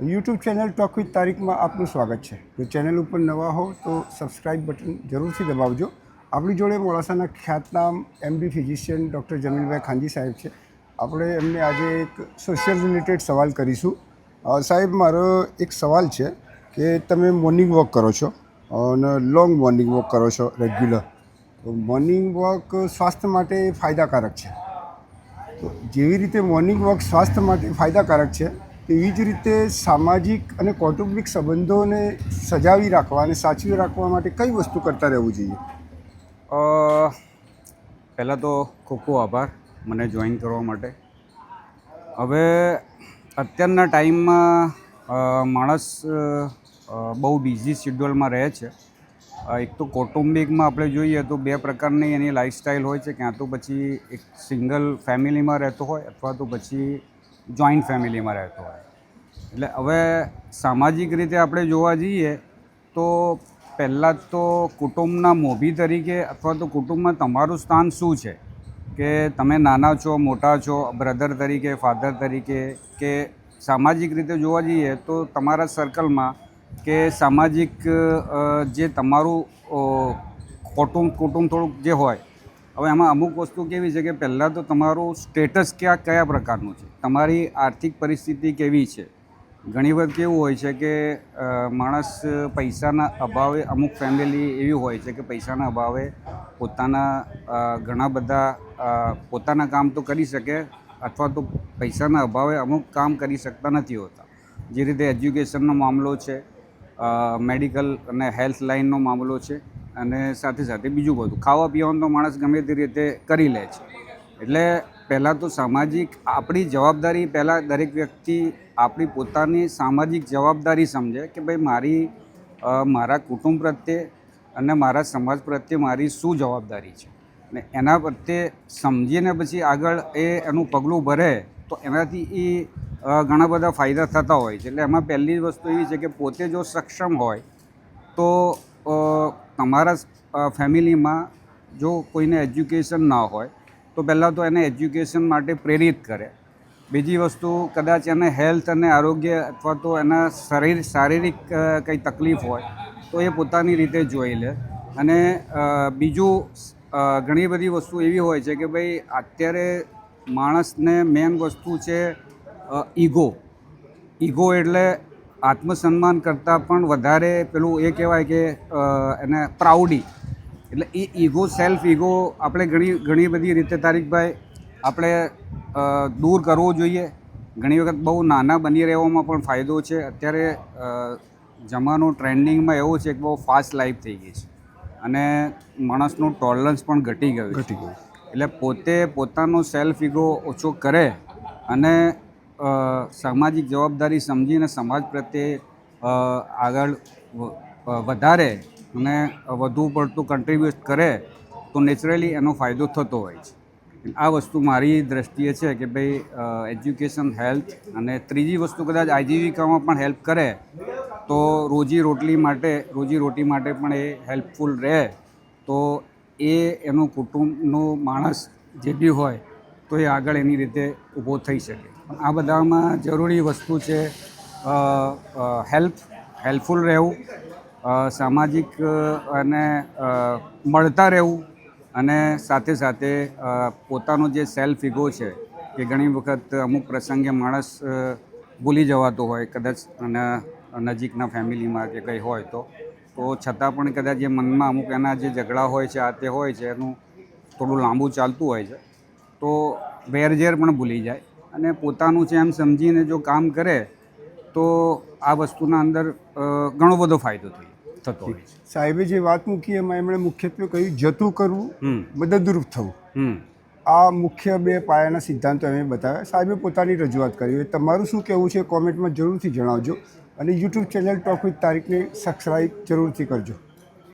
YouTube channel talk with તારીખમાં આપનું સ્વાગત છે. જો ચેનલ ઉપર નવા હો તો સબસ્ક્રાઇબ બટન જરૂરથી દબાવજો. આપણી જોડે મોડાસાના ખ્યાતનામ MB physician doctor Jamilbhai Khanji સાહેબ છે. આપણે એમને આજે એક સોશિયલ રિલેટેડ સવાલ કરીશું. સાહેબ, મારો એક સવાલ છે કે તમે મોર્નિંગ વોક કરો છો? અને લોંગ મોર્નિંગ વોક કરો છો રેગ્યુલર તો મોર્નિંગ વોક સ્વાસ્થ્ય માટે ફાયદાકારક છે. તો જેવી રીતે મોર્નિંગ વોક સ્વાસ્થ્ય માટે ફાયદાકારક છે તેવી જ રીતે સામાજિક અને કૌટુંબિક સંબંધોને સજાવી રાખવા અને સાચવી રાખવા માટે કઈ વસ્તુ કરતા રહેવું જોઈએ? પહેલાં તો ખૂબ ખૂબ આભાર મને જોઈન કરવા માટે. હવે અત્યારના ટાઈમમાં માણસ બહુ બિઝી શેડ્યુલમાં રહે છે. એક તો કૌટુંબિકમાં આપણે જોઈએ તો બે પ્રકારની એની લાઈફસ્ટાઈલ હોય છે, ક્યાં તો પછી એક સિંગલ ફેમિલીમાં રહેતો હોય અથવા તો પછી જોઈન્ટ ફેમિલીમાં રહેતો હોય. એટલે હવે સામાજિક રીતે આપણે જોવા જઈએ તો પહેલાં તો કુટુંબના મોભી તરીકે અથવા તો કુટુંબમાં તમારું સ્થાન શું છે? કે તમે નાના છો, મોટા છો, બ્રધર તરીકે, ફાધર તરીકે કે સામાજિક રીતે જોવા જઈએ તો તમારા સર્કલમાં કે સામાજિક જે તમારું કુટુંબ કુટુંબ થોડુંક જે હોય હવે એમાં અમુક વસ્તુ કેવી છે કે પહેલાં તો તમારું સ્ટેટસ ક્યાં, કયા પ્રકારનું છે? તમારી આર્થિક પરિસ્થિતિ કેવી છે? ઘણી વખત કેવું હોય છે કે માણસ પૈસાના અભાવે અમુક ફેમિલી એવી હોય છે કે પૈસાના અભાવે પોતાના ઘણા બધા પોતાના કામ તો કરી શકે અથવા તો પૈસાના અભાવે અમુક કામ કરી શકતા નથી હોતા. જે રીતે એજ્યુકેશનનો મામલો છે મેડિકલ અને હેલ્થ લાઇનનો મામલો છે અને સાથે સાથે બીજું બધું. ખાવા પીવાનું તો માણસ ગમે તે રીતે કરી લે છે. એટલે પહેલાં તો સામાજિક આપણી જવાબદારી પહેલાં દરેક વ્યક્તિ આપણી પોતાની સામાજિક જવાબદારી સમજે કે ભાઈ મારી મારા કુટુંબ પ્રત્યે અને મારા સમાજ પ્રત્યે મારી શું જવાબદારી છે? ને એના પ્રત્યે સમજીને પછી આગળ એ એનું પગલું ભરે તો એનાથી એ ઘણા બધા ફાયદા થતા હોય છે. એટલે એમાં પહેલી વસ્તુ એવી છે કે પોતે જો સક્ષમ હોય તો તમારા ફેમિલીમાં જો કોઈને એજ્યુકેશન ના હોય, તો પહેલાં તો એને એજ્યુકેશન માટે પ્રેરિત કરે. બીજી વસ્તુ, કદાચ એને હેલ્થ અને આરોગ્ય અથવા તો એના શરીર, શારીરિક કંઈ તકલીફ હોય, તો એ પોતાની રીતે જોઈ લે. અને બીજું ઘણી બધી વસ્તુ એવી હોય છે કે ભાઈ, અત્યારે માણસને મેન વસ્તુ છે ઈગો. ઈગો એટલે આત્મસન્માન કરતાં પણ વધારે પેલું એ કહેવાય કે એને પ્રાઉડી. એટલે એ ઈગો સેલ્ફ ઈગો આપણે ઘણી ઘણી બધી રીતે તારીખભાઈ આપણે દૂર કરવો જોઈએ. ઘણી વખત બહુ નાના બની રહેવામાં પણ ફાયદો છે. અત્યારે જમાનો ટ્રેન્ડિંગમાં એવો છે કે બહુ ફાસ્ટ લાઈફ થઈ ગઈ છે. અને માણસનું ટોલરન્સ પણ ઘટી ગયું ઘટી ગયું. એટલે પોતે પોતાનો સેલ્ફ ઈગો ઓછો કરે અને સામાજિક જવાબદારી સમજીને સમાજ પ્રત્યે આગળ વધારે અને વધુ પડતું કન્ટ્રીબ્યુટ કરે, તો નેચરલી એનો ફાયદો થતો હોય છે. આ વસ્તુ મારી દ્રષ્ટિએ છે કે ભાઈ એજ્યુકેશન હેલ્થ અને ત્રીજી વસ્તુ કદાચ આજીવિકામાં પણ હેલ્પ કરે, તો રોજી રોટલી માટે, રોજી રોટી માટે પણ એ હેલ્પફુલ રહે, તો એ એનું કુટુંબનો માણસ જે બી હોય તો એ આગળ એની રીતે ઊભો થઈ શકે. આ બધામાં જરૂરી વસ્તુ છે હેલ્પ, હેલ્પફુલ રહેવું સામાજિક અને મળતા રહેવું, અને સાથે સાથે પોતાનો જે સેલ્ફ ઇગો છે કે ઘણી વખત અમુક પ્રસંગે માણસ ભૂલી જવાતો હોય, કદાચ અને નજીકના ફેમિલીમાં કે કંઈ હોય તો. તો છતાં પણ કદાચ જે મનમાં અમુક એના જે ઝઘડા હોય છે, આ તે હોય છે, એનું થોડું લાંબુ ચાલતું હોય છે. તો વેરઝેર પણ ભૂલી જાય. અને પોતાનું છે એમ સમજીને જો કામ કરે તો આ વસ્તુના અંદર ઘણો બધો ફાયદો થઈ થતો હોય છે. સાહેબે જે વાત મૂકી એમાં એમણે મુખ્યત્વે કહ્યું જતું કરવું મદદરૂપ થવું. આ મુખ્ય બે પાયાના સિદ્ધાંતો એમણે બતાવ્યા. સાહેબે પોતાની રજૂઆત કરી તમારું શું કહેવું છે? કોમેન્ટમાં જરૂરથી જણાવજો. અને યુટ્યુબ ચેનલ ટોપિક તારીખને સબસ્ક્રાઈબ જરૂરથી કરજો.